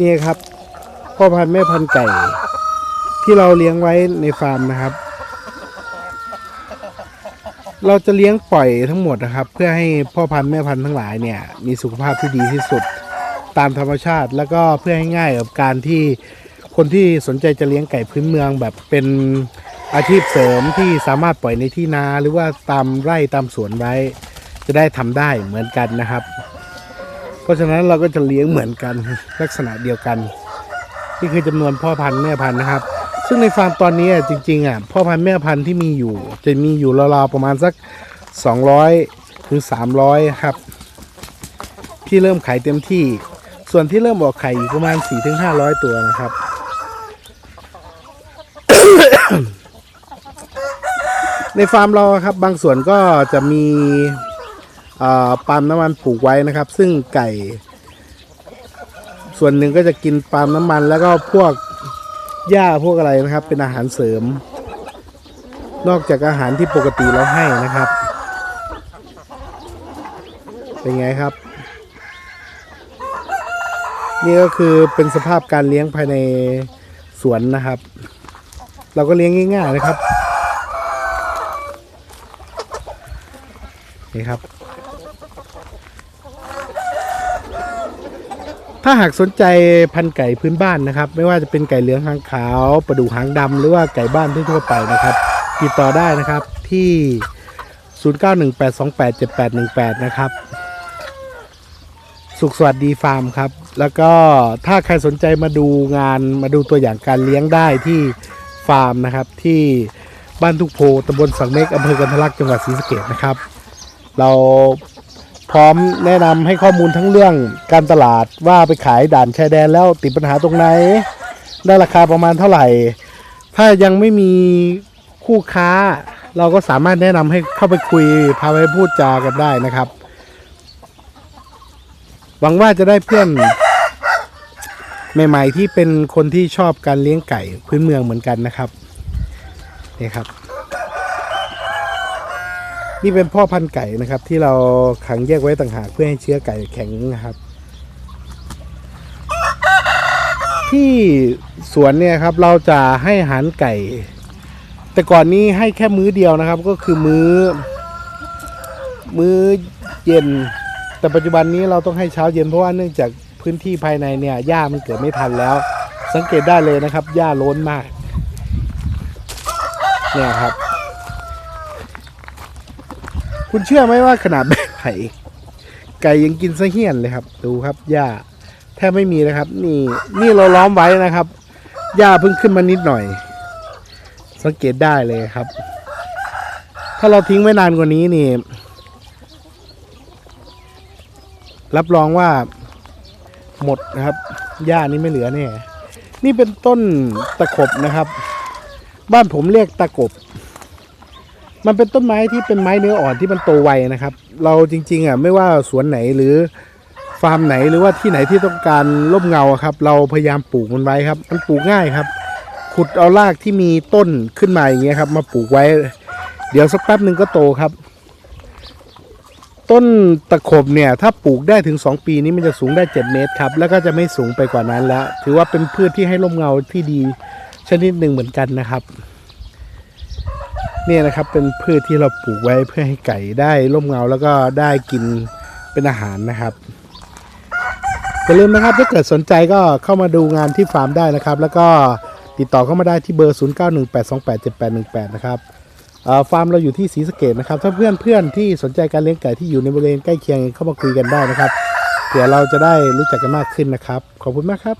นี่ครับพ่อพันธุ์แม่พันธุ์ไก่ ที่เราเลี้ยงไว้ในฟาร์มนะครับ เราจะเลี้ยงปล่อยทั้งหมดนะครับ เพื่อให้พ่อพันธุ์แม่พันธุ์ทั้งหลายเนี่ย มีสุขภาพที่ดีที่สุดตามธรรมชาติ แล้วก็เพื่อให้ง่ายกับการที่คนที่สนใจจะเลี้ยงไก่พื้นเมืองแบบเป็นอาชีพเสริมที่สามารถปล่อยในที่นาหรือว่าตามไร่ตามสวนไว้ จะได้ทำได้เหมือนกันนะครับ ราะฉะนั้นเราก็จะเลี้ยงเหมือนกันลักษณะเดียวกัน นี่คือจำนวนพ่อพันธุ์แม่พันธุ์นะครับ ซึ่งในฟาร์มตอนนี้จริงๆอะพ่อพันธุ์แม่พันธุ์ที่มีอยู่ จะมีอยู่ราวๆประมาณสัก 200ถึง300 ครับ ที่เริ่มขายเต็มที่ ส่วนที่เริ่มออกไข่อยู่ประมาณ 4-500ถึงตัวนะครับในฟาร์มเราครับบางส่วนก็จะมี ปาล์มน้ำมันปลูกไว้นะครับ ซึ่งไก่ ส่วนหนึ่งก็จะกินปาล์มน้ำมัน แล้วก็พวกหญ้าพวกอะไรนะครับ เป็นอาหารเสริม นอกจากอาหารที่ปกติเราให้นะครับ เป็นไงครับ นี่ก็คือเป็นสภาพการเลี้ยงภายในสวนนะครับ เราก็เลี้ยงง่าย ๆ นะครับนี่ครับ ถ้าหากสนใจพันธุ์ไก่พื้นบ้านนะครับ ไม่ว่าจะเป็นไก่เหลืองหางขาวประดูหางดำหรือว่าไก่บ้านทั่วไปนะครับ ติดต่อได้นะครับที่ 0918287818 นะครับ สุขสวัสดีฟาร์มครับ แล้วก็ถ้าใครสนใจมาดูงานมาดูตัวอย่างการเลี้ยงได้ที่ฟาร์มนะครับ ที่บ้านทุกโพตำบลสังเมกอำเภอกันทลักจังหวัดศรีสะเกษนะครับ เรา พร้อมแนะนำให้ข้อมูลทั้งเรื่องการตลาดว่าไปขายด่านชายแดนแล้วติดปัญหาตรงไหน ได้ราคาประมาณเท่าไหร่ ถ้ายังไม่มีคู่ค้า เราก็สามารถแนะนำให้เข้าไปคุยพาไปพูดจากันได้นะครับ หวังว่าจะได้เพื่อนใหม่ ๆ ที่เป็นคนที่ชอบการเลี้ยงไก่พื้นเมืองเหมือนกันนะครับนี่ครับ นี่เป็นพ่อพันธุ์ไก่นะครับ ที่เราขังแยกไว้ต่างหากเพื่อให้เชื้อไก่แข็งนะครับ ที่สวนเนี่ยครับเราจะให้อาหารไก่ แต่ก่อนนี้ให้แค่มื้อเดียวนะครับ ก็คือมื้อ มื้อเย็น แต่ปัจจุบันนี้เราต้องให้เช้าเย็นเพราะว่าเนื่องจากพื้นที่ภายในเนี่ยหญ้ามันเกิดไม่ทันแล้ว สังเกตได้เลยนะครับหญ้าล้นมาก เนี่ยครับ คุณเชื่อไหมว่าขนาดแม่ไผ่ไก่ยังกินซะเหี้ยนเลยครับ ดูครับหญ้าแทบไม่มีนะครับ นี่นี่เราล้อมไว้นะครับหญ้าเพิ่งขึ้นมานิดหน่อย สังเกตได้เลยครับ ถ้าเราทิ้งไว้นานกว่านี้นี่ รับรองว่าหมดนะครับหญ้านี้ไม่เหลือแน่นี่เป็นต้นตะขบนะครับ บ้านผมเรียกตะกบ มันเป็นต้นไม้ที่เป็นไม้เนื้ออ่อนที่มันโตไวนะครับ เราจริง ๆอะไม่ว่าสวนไหนหรือฟาร์มไหนหรือว่าที่ไหนที่ต้องการร่มเงาครับ เราพยายามปลูกมันไว้ครับ มันปลูกง่ายครับ ขุดเอารากที่มีต้นขึ้นมาอย่างเงี้ยครับ มาปลูกไว้ เดี๋ยวสักแป๊บหนึ่งก็โตครับ ต้นตะขบเนี่ย ถ้าปลูกได้ถึง 2 ปีนี้มันจะสูงได้ 7 เมตรครับ แล้วก็จะไม่สูงไปกว่านั้นแล้ว ถือว่าเป็นพืชที่ให้ร่มเงาที่ดีชนิดหนึ่งเหมือนกันนะครับ เนี่ยนะครับเป็นพืชที่เราปลูกไว้เพื่อให้ไก่ได้ร่มเงาแล้วก็ได้กินเป็นอาหารนะครับอย่าลืมนะครับถ้าเกิดสนใจก็เข้ามาดูงานที่ฟาร์มได้นะครับ แล้วก็ติดต่อเข้ามาได้ที่เบอร์ 0918287818 นะครับฟาร์มเราอยู่ที่ศรีสะเกดนะครับ ถ้าเพื่อนเพื่อนๆที่สนใจการเลี้ยงไก่ที่อยู่ในบริเวณใกล้เคียงเข้ามาคุยกันได้นะครับเผื่อเราจะได้รู้จักกันมากขึ้นนะครับ ขอบคุณมากครับ